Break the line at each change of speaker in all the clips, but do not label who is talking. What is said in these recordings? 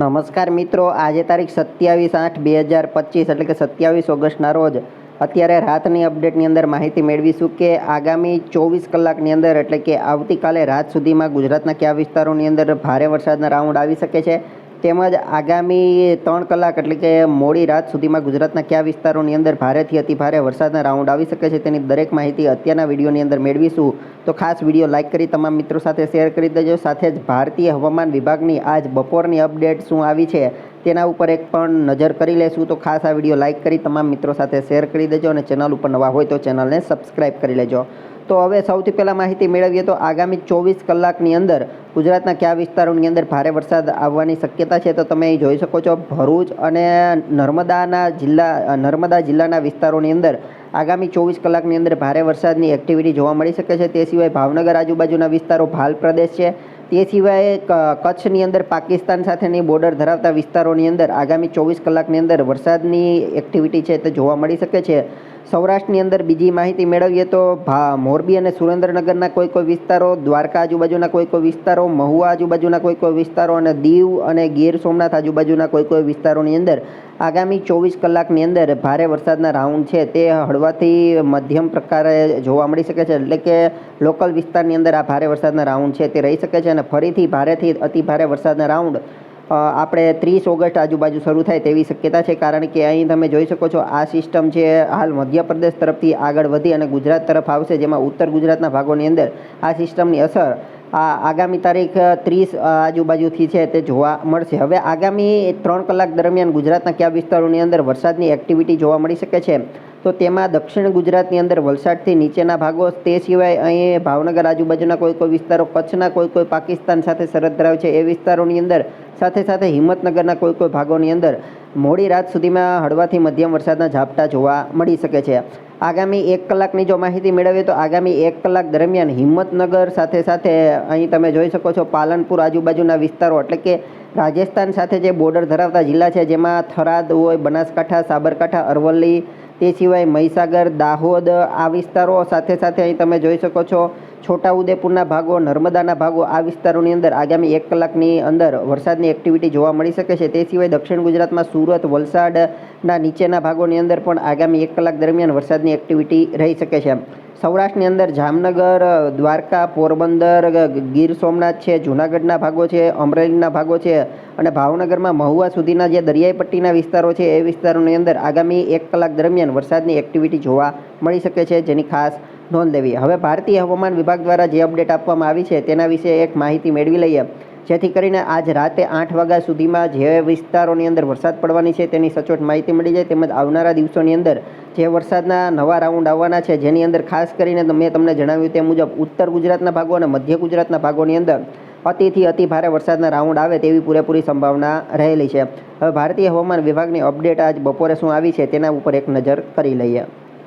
નમસ્કાર મિત્રો, આજે તારીખ સત્યાવીસ આઠ બે હજાર પચીસ, એટલે કે સત્યાવીસ ઓગસ્ટના રોજ. અત્યારે રાતની અપડેટની અંદર માહિતી મેળવીશું કે આગામી ચોવીસ કલાકની અંદર, એટલે કે આવતીકાલે રાત સુધીમાં ગુજરાતના કયા વિસ્તારોની અંદર ભારે વરસાદના રાઉન્ડ આવી શકે છે. તેમજ આગામી ત્રણ કલાક એટલે કે મોડી રાત સુધીમાં ગુજરાતના કયા વિસ્તારોની અંદર ભારેથી અતિ ભારે વરસાદના રાઉન્ડ આવી શકે છે તેની દરેક માહિતી અત્યારના વિડીયોની અંદર મેળવીશું. તો ખાસ વીડિયો લાઇક કરી તમામ મિત્રો સાથે શેર કરી દેજો. સાથે જ ભારતીય હવામાન વિભાગની આજ બપોરની અપડેટ શું આવી છે તેના ઉપર એક પણ નજર કરી લેશું. તો ખાસ આ વીડિયો લાઇક કરી તમામ મિત્રો સાથે શેર કરી દેજો અને ચેનલ ઉપર નવા હોય તો ચેનલને સબસ્ક્રાઇબ કરી લેજો. તો હવે સૌથી પહેલાં માહિતી મેળવીએ તો આગામી ચોવીસ કલાકની અંદર ગુજરાતના કયા વિસ્તારોની અંદર ભારે વરસાદ આવવાની શક્યતા છે તો તમે જોઈ શકો છો ભરૂચ અને નર્મદાના જિલ્લા નર્મદા જિલ્લાના વિસ્તારોની અંદર આગામી ચોવીસ કલાકની અંદર ભારે વરસાદની એક્ટિવિટી જોવા મળી શકે છે. તે સિવાય ભાવનગર આજુબાજુના વિસ્તારો ભાલ પ્રદેશ છે. તે સિવાય કચ્છની અંદર પાકિસ્તાન સાથેની બોર્ડર ધરાવતા વિસ્તારોની અંદર આગામી ચોવીસ કલાકની અંદર વરસાદની એક્ટિવિટી છે તે જોવા મળી શકે છે. સૌરાષ્ટ્રની અંદર બીજી માહિતી મેળવીએ તો ભા, મોરબી અને સુરેન્દ્રનગરના કોઈ કોઈ વિસ્તારો, દ્વારકા આજુબાજુના કોઈ કોઈ વિસ્તારો, મહુવા આજુબાજુના કોઈ કોઈ વિસ્તારો અને દીવ અને ગીર સોમનાથ આજુબાજુના કોઈ કોઈ વિસ્તારોની અંદર આગામી ચોવીસ કલાકની અંદર ભારે વરસાદના રાઉન્ડ છે. તે હળવાથી મધ્યમ પ્રકારે જોવા મળી શકે છે. એટલે કે લોકલ વિસ્તારની અંદર આ ભારે વરસાદના રાઉન્ડ છે તે રહી શકે છે અને ફરીથી ભારેથી અતિ ભારે વરસાદના રાઉન્ડ આપણે ત્રીસ ઓગસ્ટ આજુબાજુ શરૂ થાય તેવી શક્યતા છે, કારણ કે અહીં તમે જોઈ શકો છો, આ સિસ્ટમ છે હાલ મધ્યપ્રદેશ તરફથી આગળ વધી અને ગુજરાત તરફ આવશે, જેમાં ઉત્તર ગુજરાતના ભાગોની અંદર આ સિસ્ટમની અસર આ આગામી તારીખ ત્રીસ આજુબાજુથી છે તે જોવા મળશે. હવે આગામી ત્રણ કલાક દરમિયાન ગુજરાતના કયા વિસ્તારોની અંદર વરસાદની એક્ટિવિટી જોવા મળી શકે છે? તો તેમાં દક્ષિણ ગુજરાતની અંદર વલસાડથી નીચેના ભાગો તે સિવાય અહીં ભાવનગર આજુબાજુના કોઈ કોઈ વિસ્તારો, કચ્છના કોઈ કોઈ પાકિસ્તાન સાથે સરહદ ધરાવે છે. એ વિસ્તારોની અંદર સાથે સાથે હિંમતનગરના કોઈ કોઈ ભાગોની અંદર મોડી રાત સુધીમાં હળવાથી મધ્યમ વરસાદના ઝાપટા જોવા મળી શકે છે. આગામી એક કલાકની જો માહિતી મેળવીએ તો આગામી એક કલાક દરમિયાન હિંમતનગર સાથે સાથે અહીં તમે જોઈ શકો છો પાલનપુર આજુબાજુના વિસ્તારો, એટલે કે રાજસ્થાન સાથે જે બોર્ડર ધરાવતા જિલ્લા છે, જેમાં થરાદ હોય, બનાસકાંઠા, સાબરકાંઠા, અરવલ્લી તે સિવાય મહીસાગર, દાહોદ આ વિસ્તારો સાથે સાથે અહીં તમે જોઈ શકો છો. છોટાઉદેપુરના ભાગો, નર્મદાના ભાગો આ વિસ્તારોની અંદર આગામી એક કલાકની અંદર વરસાદની એક્ટિવિટી જોવા મળી શકે છે. તે સિવાય દક્ષિણ ગુજરાતમાં સુરત, વલસાડના નીચેના ભાગોની અંદર પણ આગામી એક કલાક દરમિયાન વરસાદની એક્ટિવિટી રહી શકે છે. સૌરાષ્ટ્રની અંદર જામનગર, દ્વારકા, પોરબંદર, ગીર સોમનાથ છે, જૂનાગઢના ભાગો છે, અમરેલીના ભાગો છે અને ભાવનગરમાં મહુવા સુધીના જે દરિયાઈ પટ્ટીના વિસ્તારો છે, એ વિસ્તારોની અંદર આગામી એક કલાક દરમિયાન વરસાદની એક્ટિવિટી જોવા મળી શકે છે, જેની ખાસ નોંધ લેવી. હવે ભારતીય હવામાન વિભાગ દ્વારા જે અપડેટ આપવામાં આવી છે, તેના વિશે એક માહિતી મેળવી લઈએ. જેથી કરીને આજ રાતે આઠ વાગ્યા સુધીમાં જે વિસ્તારોની અંદર વરસાદ પડવાની છે, તેની સચોટ માહિતી મળી જાય, તેમજ આવનારા દિવસોની અંદર જે વરસાદના નવા રાઉન્ડ આવવાના છે, જેની અંદર ખાસ કરીને મેં તમને જણાવ્યું તે મુજબ ઉત્તર ગુજરાતના ભાગો અને મધ્ય ગુજરાતના ભાગોની અંદર અતિથી અતિ ભારે વરસાદના રાઉન્ડ આવે તેવી પૂરેપૂરી સંભાવના રહેલી છે. હવે ભારતીય હવામાન વિભાગની અપડેટ આજ બપોરે શું આવી છે તેના ઉપર એક નજર કરી લઈએ.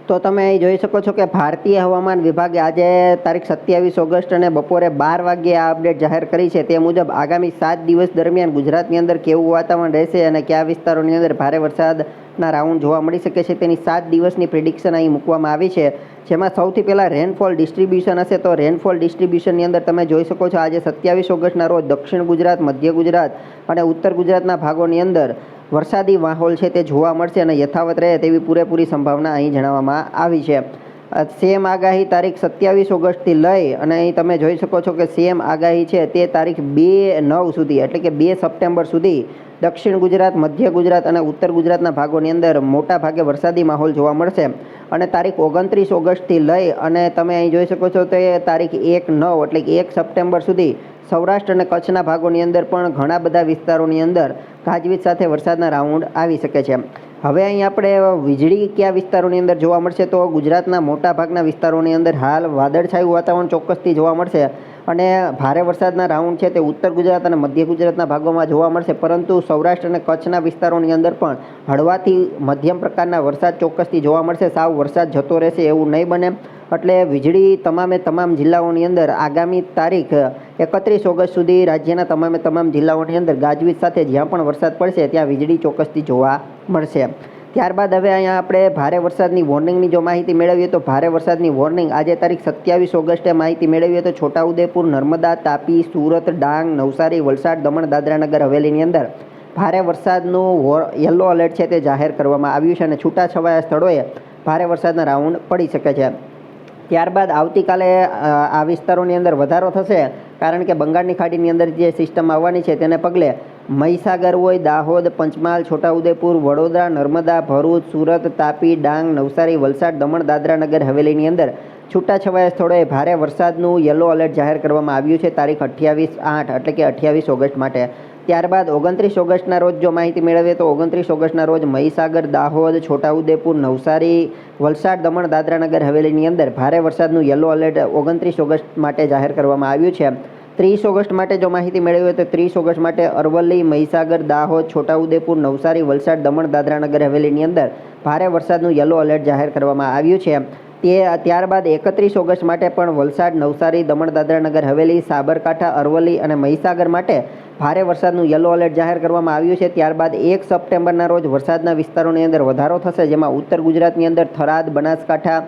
તો તમે અહીં જોઈ શકો છો કે ભારતીય હવામાન વિભાગે આજે તારીખ સત્યાવીસ ઓગસ્ટ અને બપોરે બાર વાગ્યે આ અપડેટ જાહેર કરી છે. તે મુજબ આગામી સાત દિવસ દરમિયાન ગુજરાતની અંદર કેવું વાતાવરણ રહેશે અને કયા વિસ્તારોની અંદર ભારે વરસાદના રાઉન્ડ જોવા મળી શકે છે. તેની સાત દિવસની પ્રિડિક્શન અહીં મૂકવામાં આવી છે. જેમાં સૌથી પહેલાં રેનફોલ ડિસ્ટ્રીબ્યુશન હશે તો રેનફોલ ડિસ્ટ્રીબ્યુશનની અંદર તમે જોઈ શકો છો આજે સત્યાવીસ ઓગસ્ટના રોજ દક્ષિણ ગુજરાત, મધ્ય ગુજરાત અને ઉત્તર ગુજરાતના ભાગોની અંદર વરસાદી માહોલ છે તે જોવા મળશે અને યથાવત રહે તેવી પૂરેપૂરી સંભાવના અહીં જણાવવામાં આવી છે. સેમ આગાહી તારીખ સત્યાવીસ ઓગસ્ટથી લઈ અને અહીં તમે જોઈ શકો છો કે સેમ આગાહી છે તે તારીખ બે નવ સુધી, એટલે કે બે સપ્ટેમ્બર સુધી દક્ષિણ ગુજરાત, મધ્ય ગુજરાત અને ઉત્તર ગુજરાતના ભાગોની અંદર મોટા ભાગે વરસાદી માહોલ જોવા મળશે. અને તારીખ ઓગણત્રીસ ઓગસ્ટથી લઈ અને તમે અહીં જોઈ શકો છો તે તારીખ એક નવ એટલે કે એક સપ્ટેમ્બર સુધી સૌરાષ્ટ્ર અને કચ્છના ભાગોની અંદર પણ ઘણા બધા વિસ્તારોની અંદર ગાજવીજ સાથે વરસાદના રાઉન્ડ આવી શકે છે. હવે અહીં આપણે વીજળી કયા વિસ્તારોની અંદર જોવા મળશે તો ગુજરાતના મોટા ભાગના વિસ્તારોની અંદર હાલ વાદળછાયું વાતાવરણ ચોક્કસથી જોવા મળશે. અને ભારે વરસાદના રાઉન્ડ છે તે ઉત્તર ગુજરાત અને મધ્ય ગુજરાતના ભાગોમાં જોવા મળશે. પરંતુ સૌરાષ્ટ્ર અને કચ્છના વિસ્તારોની અંદર પણ હળવાથી મધ્યમ પ્રકારના વરસાદ ચોક્કસથી જોવા મળશે. સાવ વરસાદ જતો રહેશે એવું નહીં બને. એટલે વીજળી તમામે તમામ જિલ્લાઓની અંદર આગામી તારીખ એકત્રીસ ઓગસ્ટ સુધી રાજ્યના તમામે તમામ જિલ્લાઓની અંદર ગાજવીજ સાથે જ્યાં પણ વરસાદ પડશે ત્યાં વીજળી ચોક્કસથી જોવા મળશે. ત્યારબાદ હવે અહીંયા આપણે ભારે વરસાદની વોર્નિંગની જો માહિતી મેળવીએ તો ભારે વરસાદની વોર્નિંગ આજે તારીખ સત્યાવીસ ઓગસ્ટે માહિતી મેળવીએ તો છોટાઉદેપુર, નર્મદા, તાપી, સુરત, ડાંગ, નવસારી, વલસાડ, દમણ, દાદરાનગર હવેલીની અંદર ભારે વરસાદનું યલો એલર્ટ છે તે જાહેર કરવામાં આવ્યું છે અને છૂટાછવાયા સ્થળોએ ભારે વરસાદના રાઉન્ડ પડી શકે છે. ત્યારબાદ આવતીકાલે આ વિસ્તારોની અંદર વધારો થશે કારણ કે બંગાળની ખાડીની અંદર જે સિસ્ટમ આવવાની છે તેને પગલે મહીસાગર હોય, દાહોદ, પંચમહાલ, છોટાઉદેપુર, વડોદરા, નર્મદા, ભરૂચ, સુરત, તાપી, ડાંગ, નવસારી, વલસાડ, દમણ દાદરા નગર હવેલીની અંદર છૂટાછવાયા સ્થળોએ ભારે વરસાદનું યલો એલર્ટ જાહેર કરવામાં આવ્યું છે. તારીખ અઠ્યાવીસ આઠ એટલે કે અઠ્યાવીસ ઓગસ્ટ માટે. ત્યારબાદ ઓગણત્રીસ ઓગસ્ટના રોજ જો માહિતી મેળવીએ તો ઓગણત્રીસ ઓગસ્ટના રોજ મહીસાગર, દાહોદ, છોટાઉદેપુર, નવસારી, વલસાડ, દમણ, દાદરાનગર, હવેલીની અંદર ભારે વરસાદનું યલો એલર્ટ ઓગણત્રીસ ઓગસ્ટ માટે જાહેર કરવામાં આવ્યું છે. ત્રીસ ઓગસ્ટ માટે જો માહિતી મેળવી હોય તો ત્રીસ ઓગસ્ટ માટે અરવલ્લી, મહીસાગર, દાહોદ, છોટાઉદેપુર, નવસારી, વલસાડ, દમણ, દાદરાનગર હવેલીની અંદર ભારે વરસાદનું યલો એલર્ટ જાહેર કરવામાં આવ્યું છે. તે ત્યારબાદ એકત્રીસ ઓગસ્ટ માટે પણ વલસાડ, નવસારી, દમણ, દાદરાનગર, હવેલી, સાબરકાંઠા, અરવલ્લી અને મહીસાગર માટે ભારે વરસાદનું યલો એલર્ટ જાહેર કરવામાં આવ્યું છે. ત્યારબાદ એક સપ્ટેમ્બરના રોજ વરસાદના વિસ્તારોની અંદર વધારો થશે, જેમાં ઉત્તર ગુજરાતની અંદર થરાદ, બનાસકાંઠા,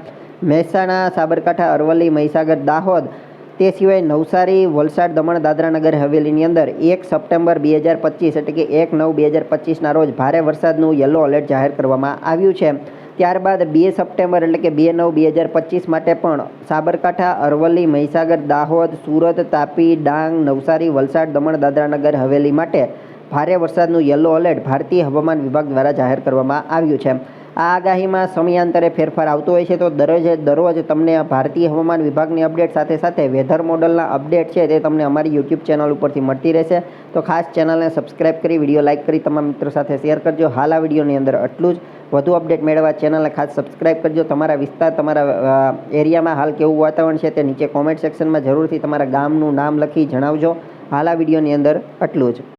મહેસાણા, સાબરકાંઠા, અરવલ્લી, મહીસાગર, દાહોદ તે સિવાય નવસારી, વલસાડ, દમણ, દાદરાનગર, હવેલીની અંદર એક સપ્ટેમ્બર બે હજાર પચીસ એટલે કે એક નવ બે હજાર પચીસના રોજ ભારે વરસાદનું યલો એલર્ટ જાહેર કરવામાં આવ્યું છે. ત્યારબાદ બે સપ્ટેમ્બર એટલે કે બે નવ બે હજાર પચીસ માટે પણ સાબરકાંઠા, અરવલ્લી, મહીસાગર, દાહોદ, સુરત, તાપી, ડાંગ, નવસારી, વલસાડ, દમણ, દાદરાનગર, હવેલી માટે ભારે વરસાદનું યલો એલર્ટ ભારતીય હવામાન વિભાગ દ્વારા જાહેર કરવામાં આવ્યું છે. આ આગાહીમાં સમયાંતરે ફેરફાર આવતો હોય છે, તો દરરોજ દરરોજ તમને ભારતીય હવામાન વિભાગની અપડેટ સાથે સાથે વેધર મોડલના અપડેટ છે તે તમને અમારી યુટ્યુબ ચેનલ ઉપરથી મળતી રહેશે. તો ખાસ ચેનલને સબસ્ક્રાઇબ કરી, વીડિયો લાઇક કરી તમારા મિત્રો સાથે શેર કરજો. હાલ આ વિડીયોની અંદર આટલું જ. વધુ અપડેટ મેળવવા ચેનલને ખાસ સબસ્ક્રાઇબ કરજો. તમારા વિસ્તાર, તમારા એરિયામાં હાલ કેવું વાતાવરણ છે તે નીચે કોમેન્ટ સેક્શનમાં જરૂરથી તમારા ગામનું નામ લખી જણાવજો. હાલ આ વિડીયોની અંદર આટલું જ.